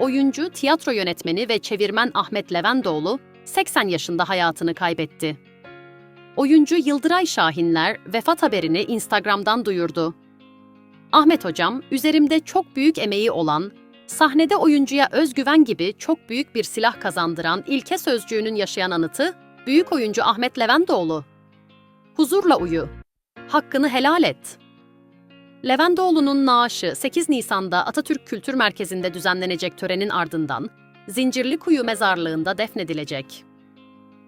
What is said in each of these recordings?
oyuncu, tiyatro yönetmeni ve çevirmen Ahmet Levendoğlu 80 yaşında hayatını kaybetti. Oyuncu Yıldıray Şahinler vefat haberini Instagram'dan duyurdu. Ahmet hocam, üzerimde çok büyük emeği olan, sahnede oyuncuya özgüven gibi çok büyük bir silah kazandıran ilke sözcüğünün yaşayan anıtı, büyük oyuncu Ahmet Levendoğlu. Huzurla uyu. Hakkını helal et. Levendoğlu'nun naaşı 8 Nisan'da Atatürk Kültür Merkezi'nde düzenlenecek törenin ardından Zincirlikuyu Mezarlığı'nda defnedilecek.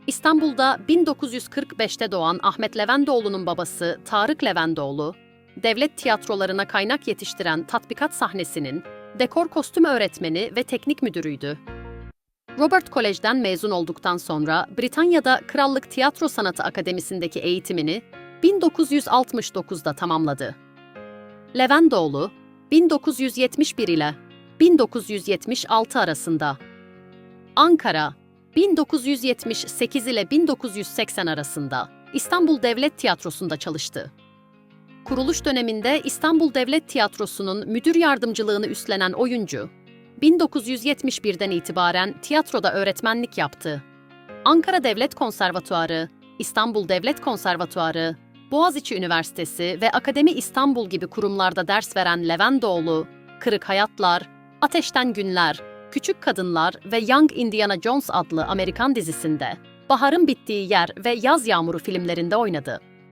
İstanbul'da 1945'te doğan Ahmet Levendoğlu'nun babası Tarık Levendoğlu, devlet tiyatrolarına kaynak yetiştiren tatbikat sahnesinin dekor kostüm öğretmeni ve teknik müdürüydü. Robert Kolej'den mezun olduktan sonra Britanya'da Krallık Tiyatro Sanatı Akademisi'ndeki eğitimini 1969'da tamamladı. Levendoğlu, 1971 ile 1976 arasında Ankara, 1978 ile 1980 arasında İstanbul Devlet Tiyatrosu'nda çalıştı. Kuruluş döneminde İstanbul Devlet Tiyatrosu'nun müdür yardımcılığını üstlenen oyuncu, 1971'den itibaren tiyatroda öğretmenlik yaptı. Ankara Devlet Konservatuarı, İstanbul Devlet Konservatuarı, Boğaziçi Üniversitesi ve Akademi İstanbul gibi kurumlarda ders veren Levendoğlu, Kırık Hayatlar, Ateşten Günler, Küçük Kadınlar ve Young Indiana Jones adlı Amerikan dizisinde, Baharın Bittiği Yer ve Yaz Yağmuru filmlerinde oynadı.